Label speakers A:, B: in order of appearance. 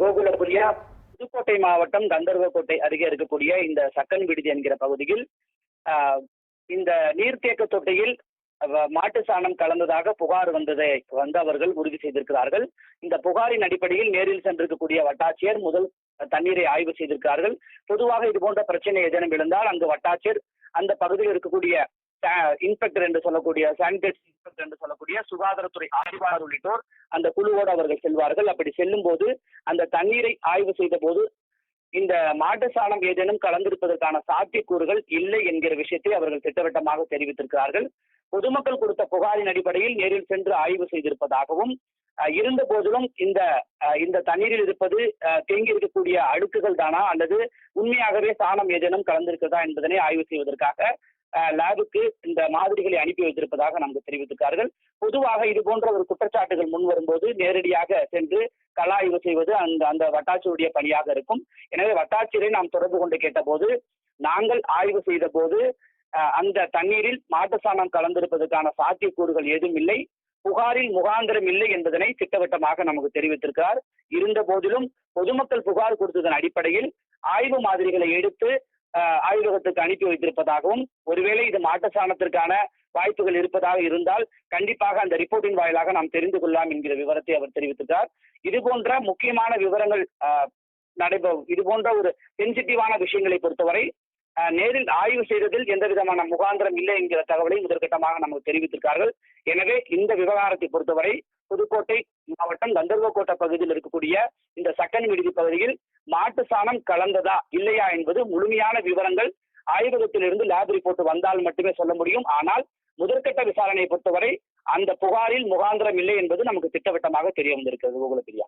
A: கோகுலபுரியா புதுக்கோட்டை மாவட்டம் கந்தர்வக்கோட்டை அருகே இருக்கக்கூடிய இந்த சக்கன் விடுதி என்கிற பகுதியில் இந்த நீர்த்தேக்க தொட்டியில் மாட்டு சாணம் கலந்ததாக புகார் வந்ததை வந்து அவர்கள் உறுதி செய்திருக்கிறார்கள். இந்த புகாரின் அடிப்படையில் நேரில் சென்றிருக்கக்கூடிய வட்டாட்சியர் முதல் தண்ணீரை ஆய்வு செய்திருக்கிறார்கள். பொதுவாக இது போன்ற பிரச்சனை ஏதேனும் இருந்தால் அங்கு வட்டாட்சியர் அந்த பகுதியில் இருக்கக்கூடிய இன்ஸ்பெக்டர் என்று சொல்லக்கூடிய சானிடரி இன்ஸ்பெக்டர் என்று சொல்லக்கூடிய சுகாதாரத்துறை ஆய்வாளர் உள்ளிட்டோர் அந்த குழுவோடு அவர்கள் செல்வார்கள். அப்படி செல்லும் போது அந்த தண்ணீரை ஆய்வு செய்த போது இந்த மாட்டு சாணம் ஏதேனும் கலந்திருப்பதற்கான சாத்தியக்கூறுகள் இல்லை என்கிற விஷயத்தை அவர்கள் திட்டவட்டமாக தெரிவித்திருக்கிறார்கள். பொதுமக்கள் கொடுத்த புகாரின் அடிப்படையில் நேரில் சென்று ஆய்வு செய்திருப்பதாகவும் இருந்த போதிலும் இந்த இந்த தண்ணீரில் இருப்பது அஹ், தேங்கி இருக்கக்கூடிய அழுக்குகள் தானா அல்லது உண்மையாகவே சாணம் ஏதேனும் கலந்திருக்கிறதா என்பதனை ஆய்வு செய்வதற்காக லேபுக்கு இந்த மாதிரிகளை அனுப்பி வைத்திருப்பதாக நமக்கு தெரிவித்திருக்கார்கள் பொதுவாக இது போன்ற ஒரு குற்றச்சாட்டுகள் முன் வரும்போது நேரடியாக சென்று கள ஆய்வு செய்வது அந்த அந்த வட்டாட்சியுடைய பணியாக இருக்கும். எனவே வட்டாட்சியரை நாம் தொடர்பு கொண்டு கேட்டபோது நாங்கள் ஆய்வு செய்த போது அந்த தண்ணீரில் மாட்டு சாணம் கலந்திருப்பதற்கான சாத்தியக்கூறுகள் ஏதும் இல்லை. புகாரில் முகாந்திரம் இல்லை என்பதனை திட்டவட்டமாக நமக்கு தெரிவித்திருக்கிறார். இருந்த போதிலும் பொதுமக்கள் புகார் கொடுத்ததன் அடிப்படையில் ஆய்வு மாதிரிகளை எடுத்து ஆய்வகத்துக்கு அனுப்பி வைத்திருப்பதாகவும் ஒருவேளை இது மாட்டு சாணத்திற்கான வாய்ப்புகள் இருப்பதாக இருந்தால் கண்டிப்பாக அந்த ரிப்போர்ட்டின் வாயிலாக நாம் தெரிந்து கொள்ளலாம் என்கிற விவரத்தை அவர் தெரிவித்துள்ளார் இது போன்ற முக்கியமான விவரங்கள் நடைபெறும் நடைபெற இது போன்ற ஒரு சென்சிட்டிவான விஷயங்களை பொறுத்தவரை நேரில் ஆய்வு செய்ததில் எந்த விதமான முகாந்திரம் இல்லை என்கிற தகவலை முதற்கட்டமாக நமக்கு தெரிவித்திருக்கார்கள். எனவே இந்த விவகாரத்தை பொறுத்தவரை புதுக்கோட்டை மாவட்டம் கந்தர்வக்கோட்டை பகுதியில் இருக்கக்கூடிய இந்த சக்கன் விடுதி பகுதியில் மாட்டு சாணம் கலந்ததா இல்லையா என்பது முழுமையான விவரங்கள் ஆய்வகத்திலிருந்து லேப் ரிப்போர்ட் வந்தால் மட்டுமே சொல்ல முடியும். ஆனால் முதற்கட்ட விசாரணையை பொறுத்தவரை அந்த புகாரில் முகாந்திரம் இல்லை என்பது நமக்கு திட்டவட்டமாக தெரிய வந்திருக்கிறது கோகுலப்பிரியா.